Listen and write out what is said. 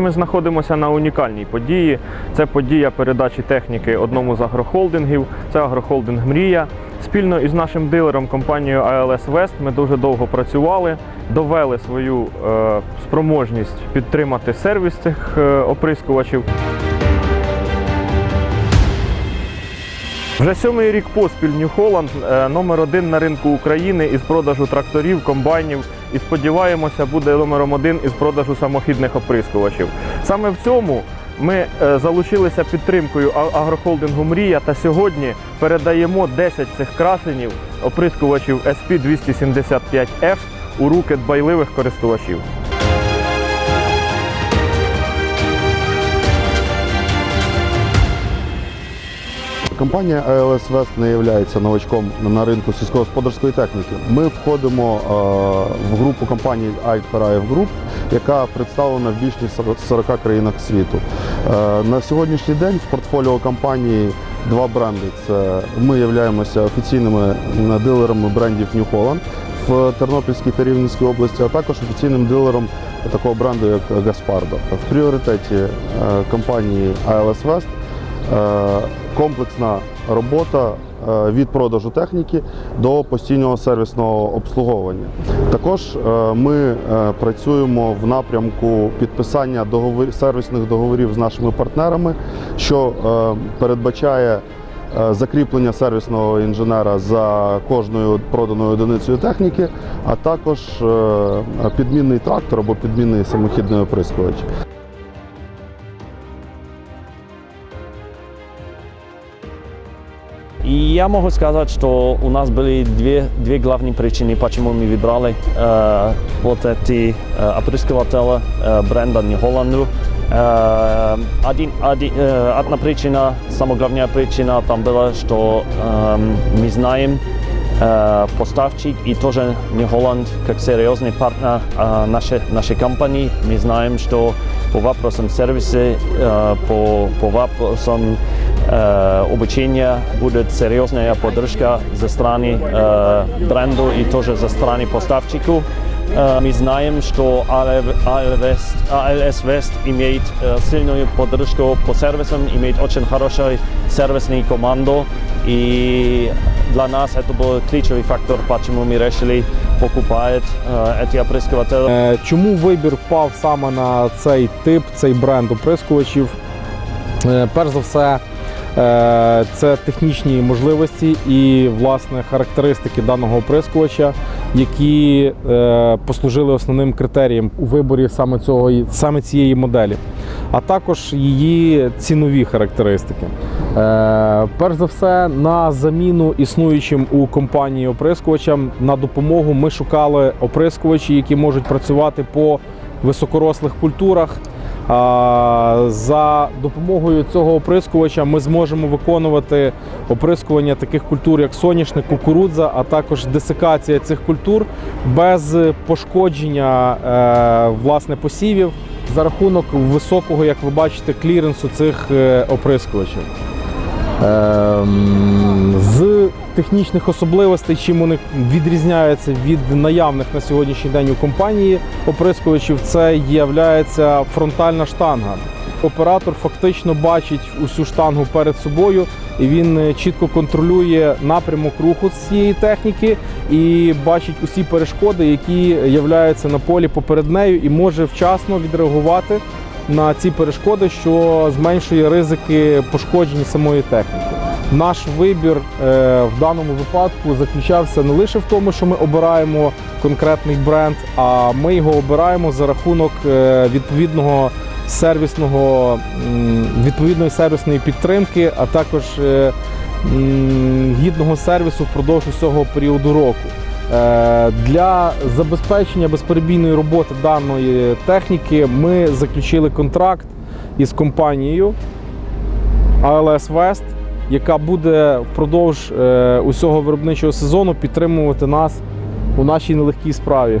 ми знаходимося на унікальній події. Це подія передачі техніки одному з агрохолдингів. Це агрохолдинг Мрія. Спільно із нашим дилером компанією ALS West ми дуже довго працювали, довели свою е, спроможність підтримати сервіс цих е, оприскувачів. Вже сьомий рік поспіль New Holland е, номер один на ринку України із продажу тракторів, комбайнів і сподіваємося, буде номером один із продажу самохідних оприскувачів. Саме в цьому ми е, залучилися підтримкою агрохолдингу Мрія та сьогодні передаємо 10 цих красенів оприскувачів SP275F у руки дбайливих користувачів. Компанія ALS West не є новачком на ринку сільськогосподарської техніки. Ми входимо е, в групу компаній Altperaev Group, яка представлена в більш ніж 40 країнах світу. Е, На сьогоднішній день в портфоліо компанії два бренди. Це ми являємося офіційними дилерами брендів New Holland в Тернопільській та Рівненській області, а також офіційним дилером такого бренду, як Gaspardo. В пріоритеті е, компанії ALS West Е, комплексна робота е, від продажу техніки до постійного сервісного обслуговування. Також е, ми е, працюємо в напрямку підписання сервісних договорів з нашими партнерами, що е, передбачає е, закріплення сервісного інженера за кожною проданою одиницею техніки, а також е, підмінний трактор або підмінний самохідний оприскувач. я могу сказать, что у нас были две, две главные причины, почему мы выбрали э, вот эти э, опрыскиватели э, бренда New Holland. Э, один, один, э, одна причина, самая главная причина там была, что э, мы знаем э, поставщик и тоже New Holland как серьезный партнер э, нашей, нашей компании. Мы знаем, что по вопросам сервиса, э, по, по вопросам э, обучения будет серьезная поддержка за стороны э, бренда и тоже за стороны поставщиков. Э, Мы знаем, что ALS ALS West имеет э, сильную поддержку по сервисам, имеет очень хорошую сервисную команду. И для нас это был ключевой фактор, почему мы решили покупать э, эти опрыскиватели. Е, Чому вибір впав саме на цей тип, цей бренд оприскувачів? Е, Перш за все, е, це технічні можливості і власне характеристики даного оприскувача, які е, послужили основним критерієм у виборі саме цього саме цієї моделі, а також її цінові характеристики. Е, Перш за все, на заміну існуючим у компанії оприскувачам на допомогу ми шукали оприскувачі, які можуть працювати по високорослих культурах. За допомогою цього оприскувача ми зможемо виконувати оприскування таких культур, як соняшник, кукурудза, а також десикація цих культур без пошкодження е, власне посівів за рахунок високого, як ви бачите, кліренсу цих е, оприскувачів. Ем, З технічних особливостей, чим вони відрізняються від наявних на сьогоднішній день у компанії оприскувачів, це є фронтальна штанга. Оператор фактично бачить усю штангу перед собою, і він е, чітко контролює напрямок руху цієї техніки і бачить усі перешкоди, які являються на полі поперед нею, і може вчасно відреагувати на ці перешкоди, що зменшує ризики пошкодження самої техніки. Наш вибір е, в даному випадку заключався не лише в тому, що ми обираємо конкретний бренд, а ми його обираємо за рахунок е, відповідного сервісного відповідної сервісної підтримки, а також е, гідного сервісу впродовж усього періоду року. Е, Для забезпечення безперебійної роботи даної техніки ми заключили контракт із компанією ALS West, яка буде впродовж е, усього виробничого сезону підтримувати нас у нашій нелегкій справі.